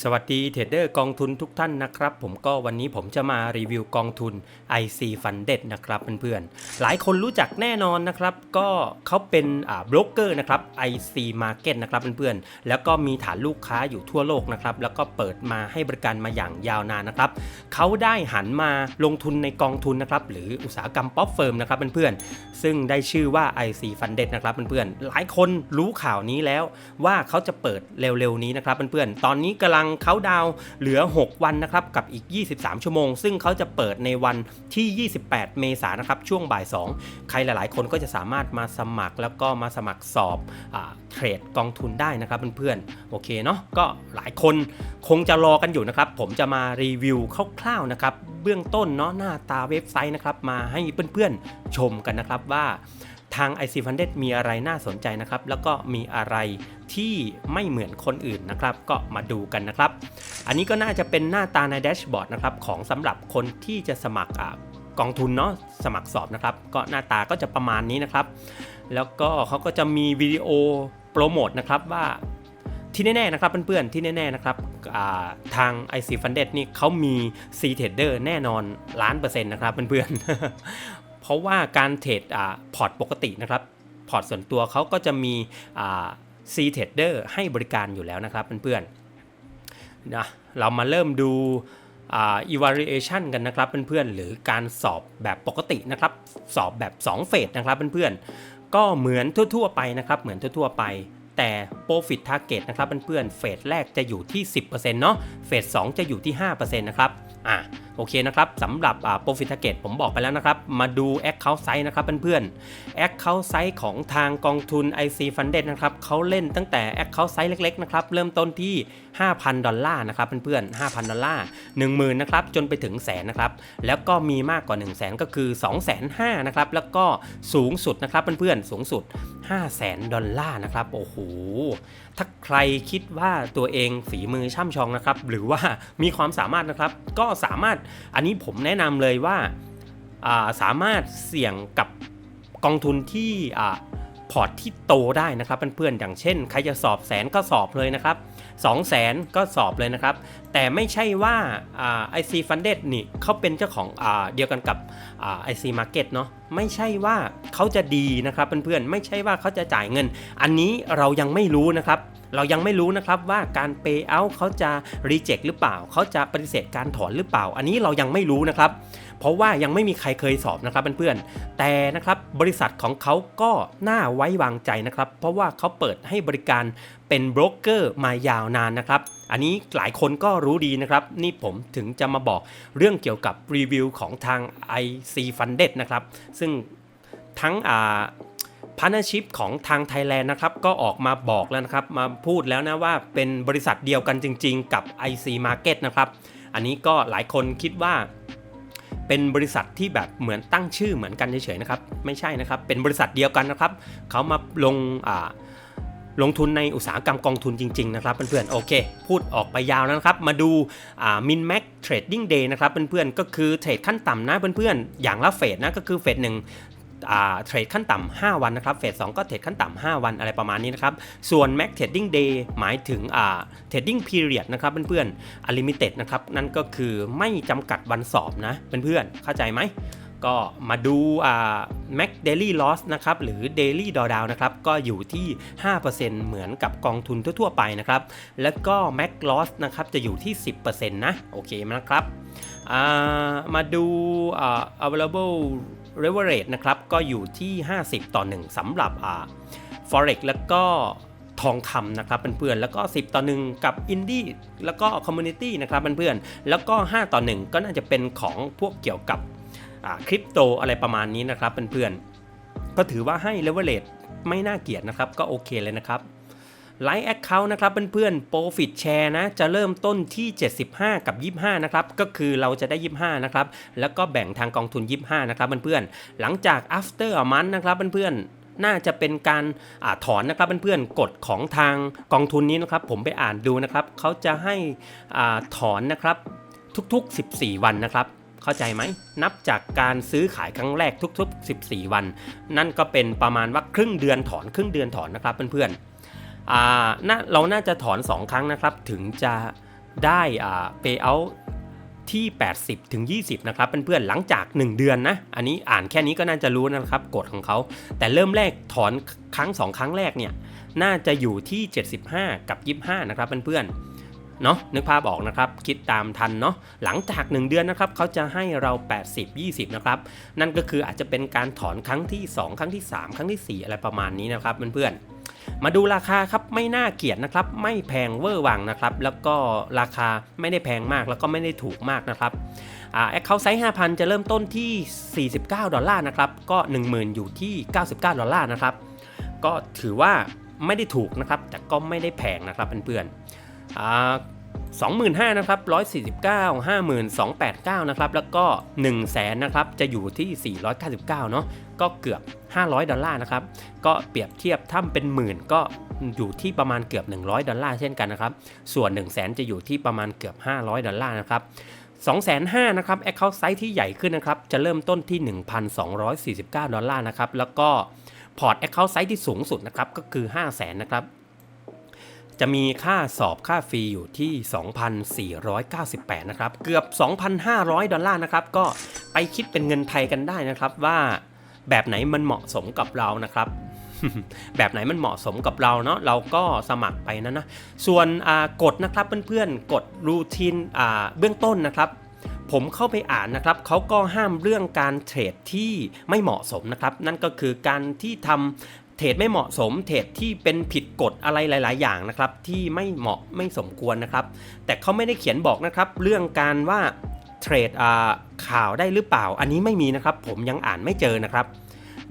สวัสดีเทรดเดอร์กองทุนทุกท่านนะครับ ผมก็วันนี้ผมจะมารีวิวกองทุน IC Funded นะครับเพื่อนๆ หลายคนรู้จักแน่นอนนะครับ ก็เขาเป็นอ่าบล็อกเกอร์นะครับ IC Market นะครับเพื่อนๆ แล้วก็มีฐานลูกค้าอยู่ทั่วโลกนะครับ แล้วก็เปิดมาให้บริการมาอย่างยาวนานนะครับ เขาได้หันมาลงทุนในกองทุนนะครับ หรืออุตสาหกรรมป๊อปเฟิร์มนะครับเพื่อนๆ ซึ่งได้ชื่อว่า IC Funded นะครับเพื่อนๆ หลายคนรู้ข่าวนี้แล้วว่าเขาจะเปิดเร็วๆนี้นะครับเพื่อนๆ ตอนนี้กำลังเขาดาวเหลือ 6 วันนะครับกับอีก 23 ชั่วโมง ซึ่งเขาจะเปิดในวันที่ 28 เมษายนนะครับช่วงบ่าย 2 ใครหลาย ๆ คนก็จะสามารถมาสมัครแล้วก็มาสมัครสอบอเทรดกองทุนได้นะครับเพื่อนๆโอเคเนาะก็หลายคนคงจะรอกันอยู่นะครับ ผมจะมารีวิวคร่าวๆนะครับเบื้องต้นเนาะหน้าตาเว็บไซต์นะครับมาให้เพื่อนๆชมกันนะครับว่า ทาง IC Funded มีอะไรน่าสนใจนะครับ แล้วก็มีอะไรที่ไม่เหมือนคนอื่นนะครับ ก็มาดูกันนะครับ อันนี้ก็น่าจะเป็นหน้าตาในแดชบอร์ดนะครับ ของสำหรับคนที่จะสมัครอกองทุนเนาะสมัครสอบนะครับ ก็หน้าตาก็จะประมาณนี้นะครับ แล้วก็เขาก็จะมีวิดีโอโปรโมทนะครับว่าที่แน่ๆนะครับเพื่อนๆที่แน่ๆนะครับาทาง IC Funded นี่เขามี C Trader แน่นอนล้านเปอร์เซ็นต์นะครับเพื่อนๆ เพราะว่าการเทรดอ่าพอร์ตปกตินะครับพอร์ตส่วนตัวเขาก็จะมีอ่า C Trader ให้บริการอยู่แล้วนะครับเพื่อนๆนะเรามาเริ่มดูอ่า evaluation กันนะครับเพื่อนๆหรือการสอบแบบปกตินะครับสอบแบบ2เฟสนะครับเพื่อนๆก็เหมือนทั่วๆไปนะครับเหมือนทั่วๆไปแต่ profit target นะครับเพื่อนๆเฟสแรกจะอยู่ที่ 10%เนาะเฟส2จะอยู่ที่ 5%นะครับอะ โอเคนะครับสำหรับ profit target ผมบอกไปแล้วนะครับ มาดู account size นะครับเพื่อนๆ account size ของทางกองทุน IC Funded นะครับเขาเล่นตั้งแต่ account size เล็กๆนะครับเริ่มต้นที่ 5,000 ดอลลาร์นะครับเพื่อนๆ 5,000 ดอลลาร์ 10,000นะครับจนไปถึงแสนนะครับแล้วก็มีมากกว่า 1 0 0 0 0แสนก็คือ 2 5 0 0 0นะครับแล้วก็สูงสุดนะครับเพื่อนๆสูงสุด 5 0 0แสนดอลลาร์นะครับ โอ้โห ถ้าใครคิดว่าตัวเองฝีมือช่ำชองนะครับ หรือว่ามีความสามารถนะครับ ก็สามารถ อันนี้ผมแนะนำเลยว่าาสามารถเสี่ยงกับกองทุนที่อพอร์ตที่โตได้นะครับเพื่อนๆ อย่างเช่น ใครจะสอบแสนก็สอบเลยนะครับ 2 0 0แสนก็สอบเลยนะครับ แต่ไม่ใช่ว่าไอ่า IC Funded นี่เขาเป็นเจ้าของอเดียวกันกับไอ่า IC Market เนาะไม่ใช่ว่าเขาจะดีนะครับเพื่อนๆไม่ใช่ว่าเขาจะจ่ายเงิน อันนี้เรายังไม่รู้นะครับ เรายังไม่รู้นะครับว่าการ pay out เขาจะ reject หรือเปล่า เขาจะปฏิเสธการถอนหรือเปล่า อันนี้เรายังไม่รู้นะครับ เพราะว่ายังไม่มีใครเคยสอบนะครับเพื่อนๆแต่นะครับบริษัทของเขาก็น่าไว้วางใจนะครับ เพราะว่าเขาเปิดให้บริการเป็นโบรกเกอร์มายาวนานนะครับ อันนี้หลายคนก็รู้ดีนะครับ นี่ผมถึงจะมาบอกเรื่องเกี่ยวกับรีวิวของทาง IC Funded นะครับ ซึ่งทั้งอ่าพาร์ n ชิพของทางไทยแลนด์นะครับก็ออกมาบอกแล้วนะครับ มาพูดแล้วนะว่าเป็นบริษัทเดียวกันจริง ๆ กับ IC Market นะครับ อันนี้ก็หลายคนคิดว่า เป็นบริษัทที่แบบเหมือนตั้งชื่อเหมือนกันเฉยๆนะครับ ไม่ใช่นะครับ เป็นบริษัทเดียวกันนะครับ เขามาลงอ่าลงทุนในอุตสาหกรรมกองทุนจริงๆนะครับเพื่อนๆโอเค พูดออกไปยาวแล้วนะครับ มาดูมินแม็กเทรดดิ้งเดย์นะครับเพื่อนๆก็คือเทรดขั้นต่ำนะเพื่อนๆอย่างละเฟสนะก็คือเฟสหนึ่ง เทรดขั้นต่ำ5วันนะครับเฟส2ก็เทรดขั้นต่ำ5วันอะไรประมาณนี้นะครับส่วน Max Trading Day หมายถึงอ่า Trading Period นะครับเพื่อนๆ Unlimited นะครับนั่นก็คือไม่จำกัดวันสอบนะเพื่อนๆเข้าใจไหมก็มาดูอ่า Max Daily Loss นะครับหรือ Daily Drawdown นะครับก็อยู่ที่ 5%เหมือนกับกองทุนทั่วๆไปนะครับแล้วก็ Max Loss นะครับจะอยู่ที่ 10%นะโอเคนะครับอ่า มาดูอ่า available leverage นะครับก็อยู่ที่ 50 ต่อ 1สำหรับอ่า forex แล้วก็ทองคำนะครับเพื่อนๆแล้วก็ 10 ต่อ 1 กับ indie แล้วก็ community นะครับเพื่อนๆแล้วก็ 5 ต่อ 1 ก็น่าจะเป็นของพวกเกี่ยวกับคริปโตอะไรประมาณนี้นะครับเพื่อนๆก็ถือว่าให้ leverage ไม่น่าเกลียดนะครับก็โอเคเลยนะครับ ไลฟ์แอคเคาท์นะครับเพื่อนๆ Profit Share นะจะเริ่มต้นที่ 75 กับ 25 นะครับ ก็คือเราจะได้ 25 นะครับ แล้วก็แบ่งทางกองทุน 25 นะครับเพื่อนๆ หลังจาก after a month นะครับเพื่อนๆน่าจะเป็นการอาถอนนะครับเพื่อนๆกฎของทางกองทุนนี้นะครับผมไปอ่านดูนะครับเขาจะให้อาถอนนะครับทุกๆ 14 วันนะครับ เข้าใจไหม นับจากการซื้อขายครั้งแรกทุก ๆ 14 วัน นั่นก็เป็นประมาณว่าครึ่งเดือนถอนครึ่งเดือนถอนนะครับเพื่อนๆอ่า น่าเราน่าจะถอน 2 ครั้งนะครับ ถึงจะได้อ่า payout ที่ 80 ถึง 20 นะครับเพื่อนๆหลังจาก 1 เดือนนะ อันนี้อ่านแค่นี้ก็น่าจะรู้นะครับกฎของเขา แต่เริ่มแรกถอนครั้ง 2 ครั้งแรกเนี่ย น่าจะอยู่ที่ 75 กับ 25 นะครับเพื่อนๆเนาะนึกภาพออกนะครับ คิดตามทันเนาะหลังจาก 1 เดือนนะครับเขาจะให้เรา 80 20 นะครับ นั่นก็คืออาจจะเป็นการถอนครั้งที่ 2 ครั้งที่ 3 ครั้งทีสี่4 อะไรประมาณนี้นะครับเพื่อนๆ มาดูราคาครับไม่น่าเกลียดนะครับ ไม่แพงเวอร์วังนะครับ แล้วก็ราคาไม่ได้แพงมากแล้วก็ไม่ได้ถูกมากนะครับแอคเคาท์ไซส์5,000 จะเริ่มต้นที่ 49 ดอลลาร์นะครับ ก็ 10,000 อยู่ที่ 99 ดอลลาร์นะครับ ก็ถือว่าไม่ได้ถูกนะครับ แต่ก็ไม่ได้แพงนะครับเพื่อนๆ 25,000นะครับ149 52,89นะครับแล้วก็ 1 0 0 0 0แสนนะครับจะอยู่ที่ 499เนาะก็เกือบ 500 ดอลลาร์นะครับก็เปรียบเทียบถ้าเป็นหมื่นก็อยู่ที่ประมาณเกือบ 100 ดอลลาร์เช่นกันนะครับส่วน 1 0 0 0 0แสนจะอยู่ที่ประมาณเกือบ 500 ดอลลาร์นะครับ2 5 0 0 0นะครับ Account Size ที่ใหญ่ขึ้นนะครับ จะเริ่มต้นที่ 1,249 ดอลลาร์นะครับ แล้วก็พอร์ต Account Size ที่สูงสุดนะครับ ก็คือ 5 0 0 0 0นนะครับ จะมีค่าสอบค่าฟรีอยู่ที่ 2,498 นะครับ เกือบ 2,500 ดอลลาร์นะครับ ก็ไปคิดเป็นเงินไทยกันได้นะครับว่าแบบไหนมันเหมาะสมกับเรานะครับ แบบไหนมันเหมาะสมกับเราเนาะเราก็สมัครไปนะนะส่วนกฎนะครับเพื่อนๆกฎรูทีนเบื้องต้นนะครับผมเข้าไปอ่านนะครับเขาก็ห้ามเรื่องการเทรดที่ไม่เหมาะสมนะครับ นั่นก็คือการที่ทำ เทรดไม่เหมาะสมเทรดที่เป็นผิดกฎอะไรหลาย ๆ อย่างนะครับ ที่ไม่เหมาะไม่สมควรนะครับ แต่เขาไม่ได้เขียนบอกนะครับ เรื่องการว่าเทรดข่าวได้หรือเปล่า อันนี้ไม่มีนะครับ ผมยังอ่านไม่เจอนะครับ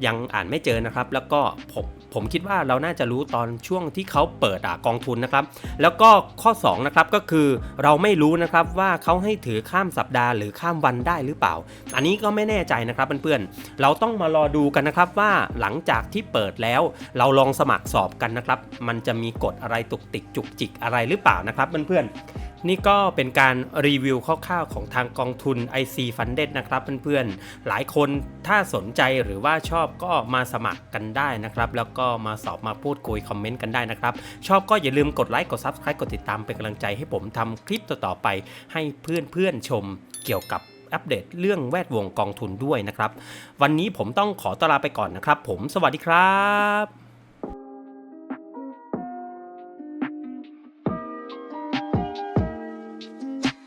ยังอ่านไม่เจอนะครับ แล้วก็ผม ผมคิดว่าเราน่าจะรู้ตอนช่วงที่เขาเปิดอกองทุนนะครับ แล้วก็ข้อ2นะครับก็คือเราไม่รู้นะครับว่าเขาให้ถือข้ามสัปดาห์หรือข้ามวันได้หรือเปล่า อันนี้ก็ไม่แน่ใจนะครับเพื่อนๆ เราต้องมารอดูกันนะครับว่าหลังจากที่เปิดแล้ว เราลองสมัครสอบกันนะครับ มันจะมีกฎอะไรตุกติกจุกจิกอะไรหรือเปล่านะครับเพื่อนๆ นี่ก็เป็นการรีวิวคร่าวๆของทางกองทุน IC Funded นะครับเพื่อนๆ หลายคนถ้าสนใจหรือว่าชอบก็มาสมัครกันได้นะครับ แล้วก็มาสอบมาพูดคุยคอมเมนต์กันได้นะครับ ชอบก็อย่าลืมกดไลค์กด Subscribe กดติดตามเป็นกำลังใจให้ผมทำคลิปต่อๆไป ให้เพื่อนๆชมเกี่ยวกับอัปเดตเรื่องแวดวงกองทุนด้วยนะครับ วันนี้ผมต้องขอตลาไปก่อนนะครับ ผมสวัสดีครับ